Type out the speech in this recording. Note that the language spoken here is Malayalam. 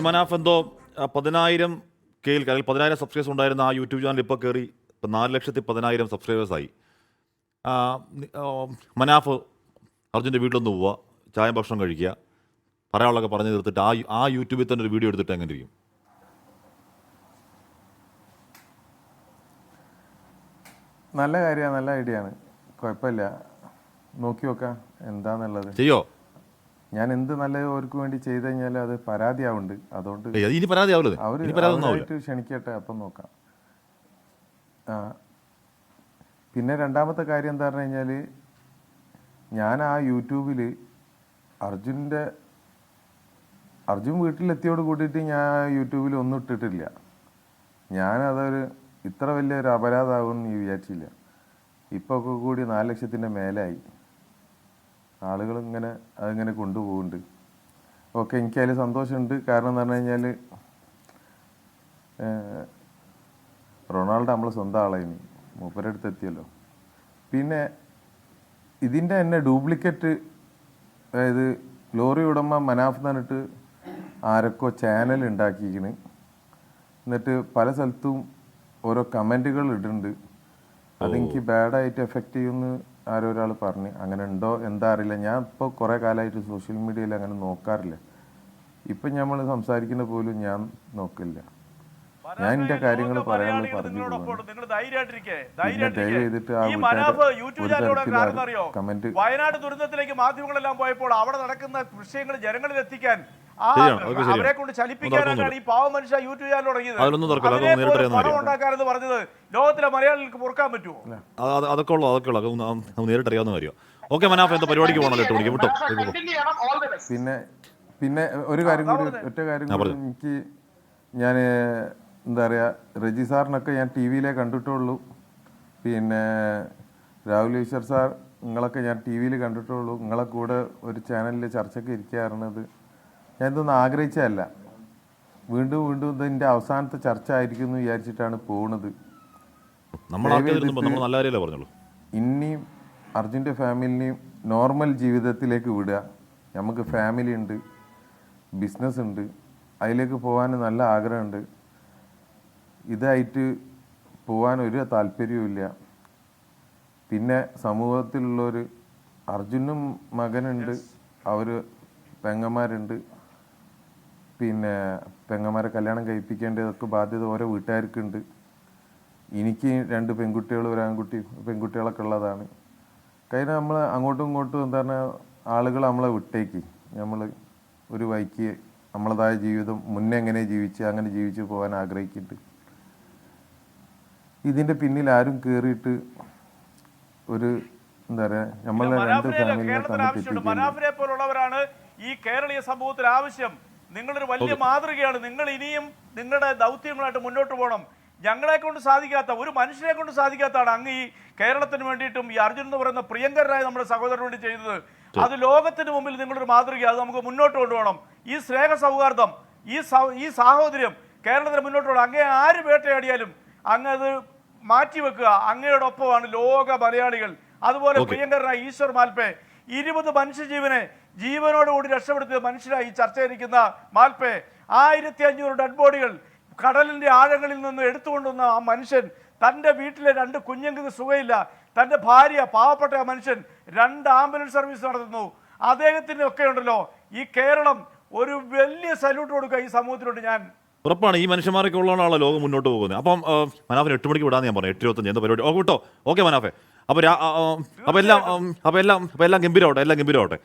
മനാഫ് എന്തോ പതിനായിരം കെയിൽ അല്ലെങ്കിൽ പതിനായിരം സബ്സ്ക്രൈബേഴ്സ് ഉണ്ടായിരുന്ന ആ യൂട്യൂബ് ചാനൽ ഇപ്പോൾ കയറി ഇപ്പം നാല് ലക്ഷത്തി പതിനായിരം സബ്സ്ക്രൈബേഴ്സായി മനാഫ് അർജുന്റെ വീട്ടിലൊന്ന് പോവുക ചായ ഭക്ഷണം കഴിക്കുക. പറയാനുള്ളതൊക്കെ പറഞ്ഞു തീർത്തിട്ട് ആ ആ യൂട്യൂബിൽ തന്നെ ഒരു വീഡിയോ എടുത്തിട്ട് എങ്ങനെ ഇരിക്കും നല്ല കാര്യമാണ് നല്ല ഐഡിയ ആണ്. കുഴപ്പമില്ല. നോക്കി നോക്കാം എന്താന്നുള്ളത്. ചെയ്യോ? ഞാൻ എന്ത് നല്ലത് അവർക്ക് വേണ്ടി ചെയ്തു കഴിഞ്ഞാൽ അത് പരാതിയാവുന്നുണ്ട് അതുകൊണ്ട് ഇനി പരാതി ആവില്ല അവർ ഇനി പരാതി ഒന്നും ആവില്ല അവരായിട്ട് ക്ഷണിക്കട്ടെ അപ്പം നോക്കാം. ആ. പിന്നെ രണ്ടാമത്തെ കാര്യം എന്താ പറഞ്ഞു കഴിഞ്ഞാൽ ഞാൻ ആ യൂട്യൂബിൽ അർജുന്റെ അർജുൻ വീട്ടിലെത്തിയോട് കൂട്ടിയിട്ട് ഞാൻ യൂട്യൂബിൽ ഒന്നും ഇട്ടിട്ടില്ല. ഞാനതൊരു ഇത്ര വലിയൊരു അപരാധമാകുമെന്ന് വിചാരിച്ചില്ല. ഇപ്പോൾ ഒക്കെ കൂടി നാല് ലക്ഷത്തിന്റെ മേലായി. ആളുകൾ ഇങ്ങനെ അതിങ്ങനെ കൊണ്ടുപോകുന്നുണ്ട് ഓക്കെ എനിക്ക് അതിൽ സന്തോഷമുണ്ട്. കാരണം എന്ന് പറഞ്ഞു കഴിഞ്ഞാൽ റൊണാൾഡോ നമ്മൾ സ്വന്തം ആളായിനി. മൂപ്പരടുത്ത് എത്തിയല്ലോ. പിന്നെ ഇതിന്റെ തന്നെ ഡ്യൂപ്ലിക്കേറ്റ് അതായത് ലോറി ഉടമ മനാഫ് എന്ന് പറഞ്ഞിട്ട് ആരൊക്കെ ചാനൽ ഉണ്ടാക്കിയിരിക്കണ്. എന്നിട്ട് പല സ്ഥലത്തും ഓരോ കമന്റുകൾ ഇടുന്നുണ്ട്. അതെനിക്ക് ബാഡായിട്ട് എഫക്റ്റ് ചെയ്യുമെന്ന് ആരോ ഒരാൾ പറഞ്ഞു അങ്ങനെ ഉണ്ടോ? എന്താ അറിയില്ല. ഞാൻ ഇപ്പോൾ കുറേ കാലമായിട്ട് സോഷ്യൽ മീഡിയയിൽ അങ്ങനെ നോക്കാറില്ല. ഇപ്പം നമ്മൾ സംസാരിക്കുന്ന പോലും ഞാൻ നോക്കില്ല. ഞാൻ എന്റെ കാര്യങ്ങൾ പറയാനുള്ള പറഞ്ഞു ദയവ് ചെയ്തിട്ട് ആ വീട്ടുകാരെ കമന്റ് വയനാട് ദുരന്തത്തിലേക്ക് മാധ്യമങ്ങളെല്ലാം പോയപ്പോൾ അവിടെ നടക്കുന്ന വിഷയങ്ങൾ ജനങ്ങളിൽ എത്തിക്കാൻ അവരെ കൊണ്ട് ചലിപ്പിക്കാനാണ് ഈ പാവ മനുഷ്യ യൂട്യൂബ് ചാനൽ തുടങ്ങിയത്. പറഞ്ഞത് ലോകത്തിലെ മലയാളികൾക്ക് പൊറുക്കാൻ പറ്റുമോ? അത് അത് അതൊക്കെ ഉള്ളു അതൊക്കെ ഉള്ളു. നേരിട്ട് അറിയാവുന്ന കാര്യം. ഓക്കെ മനാഫ് എന്താ പരിപാടിക്ക് പോകണല്ലോ എട്ട് മണിക്ക് വിട്ടോ. പിന്നെ പിന്നെ ഒരു കാര്യം കൂടി ഒറ്റ കാര്യം കൂടി എനിക്ക് ഞാൻ എന്താ പറയുക റജി സാറിനൊക്കെ ഞാൻ ടി വിയിലേ കണ്ടിട്ടുള്ളൂ. പിന്നെ രാഹുൽ ഈശ്വർ സാർ നിങ്ങളൊക്കെ ഞാൻ ടി വിയിൽ കണ്ടിട്ടുള്ളൂ. നിങ്ങളെ കൂടെ ഒരു ചാനലിൽ ചർച്ചയ്ക്ക് ഇരിക്കാറുള്ളത് ഞാൻ ഇതൊന്നും ആഗ്രഹിച്ചതല്ല. വീണ്ടും വീണ്ടും ഇതിന്റെ അവസാനത്തെ ചർച്ച ആയിരിക്കും എന്ന് വിചാരിച്ചിട്ടാണ് പോകുന്നത് പറഞ്ഞുള്ളൂ? ഇനിയും അർജുന്റെ ഫാമിലിനെയും നോർമൽ ജീവിതത്തിലേക്ക് വിടുക. നമുക്ക് ഫാമിലി ഉണ്ട് ബിസിനസ് ഉണ്ട് അതിലേക്ക് പോകാൻ നല്ല ആഗ്രഹമുണ്ട്. ഇതായിട്ട് പോകാൻ ഒരു താല്പര്യവും പിന്നെ സമൂഹത്തിലുള്ളൊരു അർജുനും മകനുണ്ട് അവർ പെങ്ങന്മാരുണ്ട്. പിന്നെ പെങ്ങന്മാരെ കല്യാണം കഴിപ്പിക്കേണ്ടതൊക്കെ ബാധ്യത ഓരോ വീട്ടുകാർക്കുണ്ട്. എനിക്ക് രണ്ട് പെൺകുട്ടികളും ഒരു ആൺകുട്ടി പെൺകുട്ടികളൊക്കെ ഉള്ളതാണ്. കഴിഞ്ഞാൽ നമ്മൾ അങ്ങോട്ടും ഇങ്ങോട്ടും എന്താ പറഞ്ഞാൽ ആളുകൾ നമ്മളെ വിട്ടേക്ക്. നമ്മൾ ഒരു വൈക്ക് നമ്മളതായ ജീവിതം മുന്നേ എങ്ങനെ ജീവിച്ച് അങ്ങനെ ജീവിച്ച് പോകാൻ ആഗ്രഹിക്കുന്നുണ്ട്. ഇതിന്റെ പിന്നിൽ ആരും കയറിയിട്ട് ഒരു എന്താ പറയുക നമ്മളെ രണ്ട് ഫാമിലിയെ തമ്മിൽ പോലുള്ളവരാണ് ഈ കേരളീയ സമൂഹത്തിൽ ആവശ്യം. നിങ്ങളൊരു വലിയ മാതൃകയാണ്. നിങ്ങൾ ഇനിയും നിങ്ങളുടെ ദൗത്യങ്ങളായിട്ട് മുന്നോട്ട് പോകണം. ഞങ്ങളെ കൊണ്ട് സാധിക്കാത്ത ഒരു മനുഷ്യനെ കൊണ്ട് സാധിക്കാത്തതാണ് അങ്ങ് ഈ കേരളത്തിന് വേണ്ടിയിട്ടും ഈ അർജുൻ എന്ന് പറയുന്ന പ്രിയങ്കരനായ നമ്മുടെ സഹോദരന് വേണ്ടി ചെയ്തത്. അത് ലോകത്തിന് മുമ്പിൽ നിങ്ങളൊരു മാതൃക അത് നമുക്ക് മുന്നോട്ട് കൊണ്ടുപോകണം. ഈ സ്നേഹ സൗഹാർദ്ദം ഈ ഈ സാഹോദര്യം കേരളത്തിന് മുന്നോട്ട് പോകണം അങ്ങേ ആര് വേട്ടയാടിയാലും അങ്ങ് അത് മാറ്റിവെക്കുക. അങ്ങയോടൊപ്പമാണ് ലോക മലയാളികൾ. അതുപോലെ. പ്രിയങ്കരനായ ഈശ്വർ മാൽപേ ഇരുപത് മനുഷ്യജീവനെ ജീവനോടുകൂടി രക്ഷപ്പെടുത്തിയ മനുഷ്യരായി ചർച്ചയിരിക്കുന്ന മാൽപ്പെ ആയിരത്തി അഞ്ഞൂറ് ഡെഡ് ബോഡികൾ കടലിന്റെ ആഴങ്ങളിൽ നിന്ന് എടുത്തുകൊണ്ടുവന്ന ആ മനുഷ്യൻ തന്റെ വീട്ടിലെ രണ്ട് കുഞ്ഞുങ്ങൾക്ക് സുഖമില്ല തന്റെ ഭാര്യ പാവപ്പെട്ട ആ മനുഷ്യൻ രണ്ട് ആംബുലൻസ് സർവീസ് നടത്തുന്നു. അദ്ദേഹത്തിന്റെ ഒക്കെ ഉണ്ടല്ലോ. ഈ കേരളം ഒരു വലിയ സല്യൂട്ട് കൊടുക്കുക ഈ സമൂഹത്തിനോട് ഞാൻ. ഉറപ്പാണ് ഈ മനുഷ്യന്മാരൊക്കെ ഉള്ളതാണല്ലോ ലോകം മുന്നോട്ട് പോകുന്നത്. അപ്പം മനാഫിന് എട്ട് മണിക്ക് വിടാന്ന് ഞാൻ പറഞ്ഞു. എട്ട് ഇരുപത്തഞ്ച് എന്താ പരിപാടി? ഓ കേട്ടോ ഓക്കെ മനാഫെ. അപ്പോൾ അപ്പോൾ എല്ലാം അപ്പോൾ എല്ലാം അപ്പോൾ എല്ലാം ഗംഭീരമാവട്ടെ എല്ലാം ഗംഭീരമാവട്ടെ.